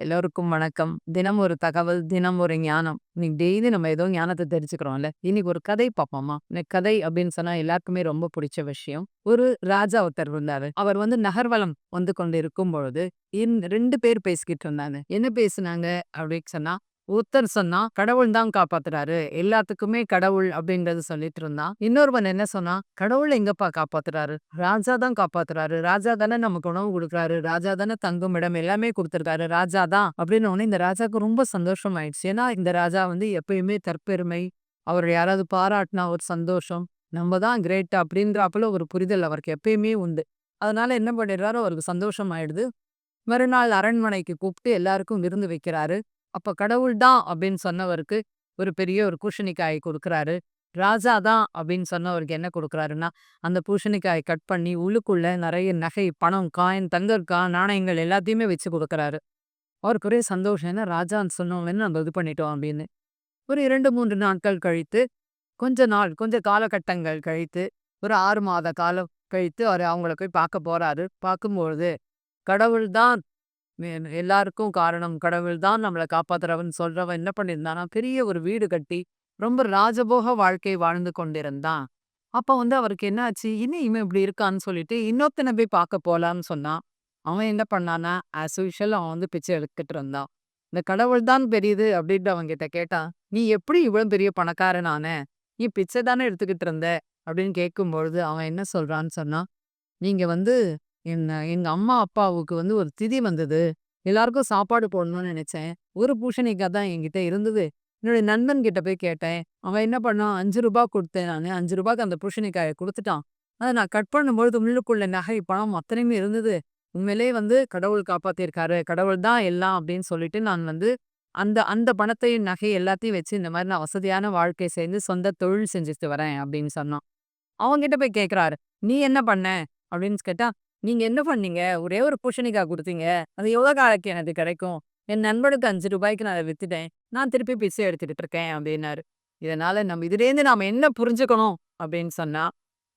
எல்லோருக்கும் வணக்கம். தினம் ஒரு தகவல், தினம் ஒரு ஞானம். இன்னைக்கு டெய்லி நம்ம ஏதோ ஞானத்தை தெரிஞ்சுக்கிறோம்ல. இன்னைக்கு ஒரு கதை பார்ப்போமா? இன்னைக்கு கதை அப்படின்னு சொன்னா எல்லாருக்குமே ரொம்ப புடிச்ச விஷயம். ஒரு ராஜா ஒருத்தர் இருந்தாரு. அவர் வந்து நகர்வலம் வந்து கொண்டு இருக்கும் பொழுது, இன் ரெண்டு பேர் பேசிக்கிட்டு இருந்தாங்க. என்ன பேசுனாங்க அப்படின்னு சொன்னா, ஒருத்தர் சொன்னா, "கடவுள் தான் காப்பாத்துறாரு. எல்லாத்துக்குமே கடவுள்" அப்படிங்கறது சொல்லிட்டு இருந்தான். இன்னொருவன் என்ன சொன்னா "கடவுள் எங்கப்பா காப்பாத்துறாரு? ராஜா தான் காப்பாத்துறாரு. ராஜா தானே நமக்கு உணவு கொடுக்குறாரு ராஜா தானே தங்கும் இடம் எல்லாமே குடுத்திருக்காரு. ராஜா தான்." அப்படின்னு உடனே இந்த ராஜாவுக்கு ரொம்ப சந்தோஷம் ஆயிடுச்சு. ஏன்னா இந்த ராஜா வந்து எப்பயுமே தற்பெருமை, அவர் யாராவது பாராட்டினா ஒரு சந்தோஷம், நம்ம தான் கிரேட் அப்படின்றாப்புல ஒரு புரிதல் அவருக்கு எப்பயுமே உண்டு. அதனால என்ன பண்ணிடுறாரு, அவருக்கு சந்தோஷம் ஆயிடுது. மறுநாள் அரண்மனைக்கு கூப்பிட்டு எல்லாருக்கும் விருந்து வைக்கிறாரு. அப்ப கடவுள் தான் அப்படின்னு சொன்னவருக்கு ஒரு பெரிய ஒரு பூஷணிக்காயை குடுக்குறாரு. ராஜா தான் அப்படின்னு சொன்னவருக்கு என்ன குடுக்குறாருன்னா, அந்த பூஷணிக்காயை கட் பண்ணி உள்ளுக்குள்ள நிறைய நகை, பணம், காயின், தங்கற்கா நாணயங்கள் எல்லாத்தையுமே வச்சு கொடுக்குறாரு அவருக்கு ஒரே சந்தோஷம். ஏன்னா ராஜான்னு சொன்னோம்னு நம்ம இது பண்ணிட்டோம் அப்படின்னு. ஒரு 2, 3 நாட்கள் கழித்து, கொஞ்ச நாள் கொஞ்ச காலகட்டங்கள் கழித்து, ஒரு ஆறு மாத காலம் கழித்து அவரு அவங்கள போய் பார்க்க போறாரு. பார்க்கும்பொழுது, கடவுள் தான் மே எல்லாருக்கும் காரணம். கடவுள் தான் நம்மள காப்பாத்துறவன் சொல்றவன் என்ன பண்ணியிருந்தானா பெரிய ஒரு வீடு கட்டி, ரொம்ப ராஜபோக வாழ்க்கை வாழ்ந்து கொண்டிருந்தான். அப்ப வந்து அவருக்கு என்ன ஆச்சு, என்ன இவன் இப்படி இருக்கான்னு சொல்லிட்டு இன்னொருத்தனை போய் பார்க்க போலான்னு சொன்னான் அவன் என்ன பண்ணான்னா, ஆஸ் யூஷுவல் அவன் வந்து பிச்சை எடுத்துட்டு இருந்தான். இந்த கடவுள் தான் பெரியது அப்படின்ட்டு அவன்கிட்ட கேட்டான். "நீ எப்படி இவ்வளவு பெரிய பணக்காரன் ஆன? நீ பிச்சை தானே எடுத்துக்கிட்டு இருந்த?" அப்படின்னு கேட்கும்பொழுது அவன் என்ன சொல்றான்னு சொன்னா, "நீங்க வந்து என்ன எங்க அம்மா, அப்பாவுக்கு வந்து ஒரு திதி வந்தது. எல்லாருக்கும் சாப்பாடு போடணும்னு நினைச்சேன் ஒரு பூஷணிக்காய் தான் என்கிட்ட இருந்தது. என்னுடைய நண்பன் கிட்ட போய் கேட்டேன். அவன் என்ன பண்ணான், ரூ. 5 குடுத்தேன் நானு. ரூ. 5க்கு அந்த பூஷணிக்காயை குடுத்துட்டான். அத நான் கட் பண்ணும்பொழுது உள்ளுக்குள்ள நகை, பணம் அத்தனையுமே இருந்தது. உண்மையிலேயே வந்து கடவுள் காப்பாத்திருக்காரு கடவுள் தான் எல்லாம் அப்படின்னு சொல்லிட்டு நான் வந்து அந்த அந்த பணத்தையும், நகை எல்லாத்தையும் வச்சு இந்த மாதிரி நான் வசதியான வாழ்க்கை சேர்ந்து சொந்த தொழில் செஞ்சுட்டு வரேன் அப்படின்னு சொன்னான். அவன்கிட்ட போய் கேட்குறாரு. "நீ என்ன பண்ண?" அப்படின்னு கேட்டா, "நீங்க என்ன பண்ணீங்க? ஒரே ஒரு பூசணிக்காய் குடுத்தீங்க. அது எவ்வளோ காலக்கு எனக்கு கிடைக்கும்? என் நண்பனுக்கு அஞ்சு ரூபாய்க்கு நான் அத வித்துட்டேன். நான் திருப்பி பிச்சை எடுத்துக்கிட்டு இருக்கேன்" அப்படின்னாரு. இதனால நம்ம இதுலேருந்து நாம என்ன புரிஞ்சுக்கணும் அப்படின்னு சொன்னா,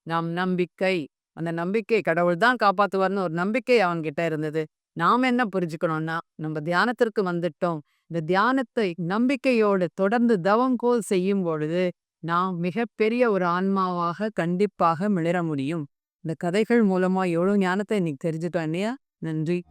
நம் நம்பிக்கை அந்த நம்பிக்கை கடவுள் தான் காப்பாற்றுவார்னு ஒரு நம்பிக்கை அவன்கிட்ட இருந்தது. நாம என்ன புரிஞ்சுக்கணும்னா, நம்ம தியானத்திற்கு வந்துட்டோம். இந்த தியானத்தை நம்பிக்கையோடு தொடர்ந்து தவம் கோல் செய்யும் பொழுது, நாம் மிகப்பெரிய ஒரு ஆன்மாவாக கண்டிப்பாக மிளிர முடியும். இந்த கதைகள் மூலமா எவ்வளோ ஞானத்தை இன்னைக்கு தெரிஞ்சுட்டோம் இல்லையா? நன்றி.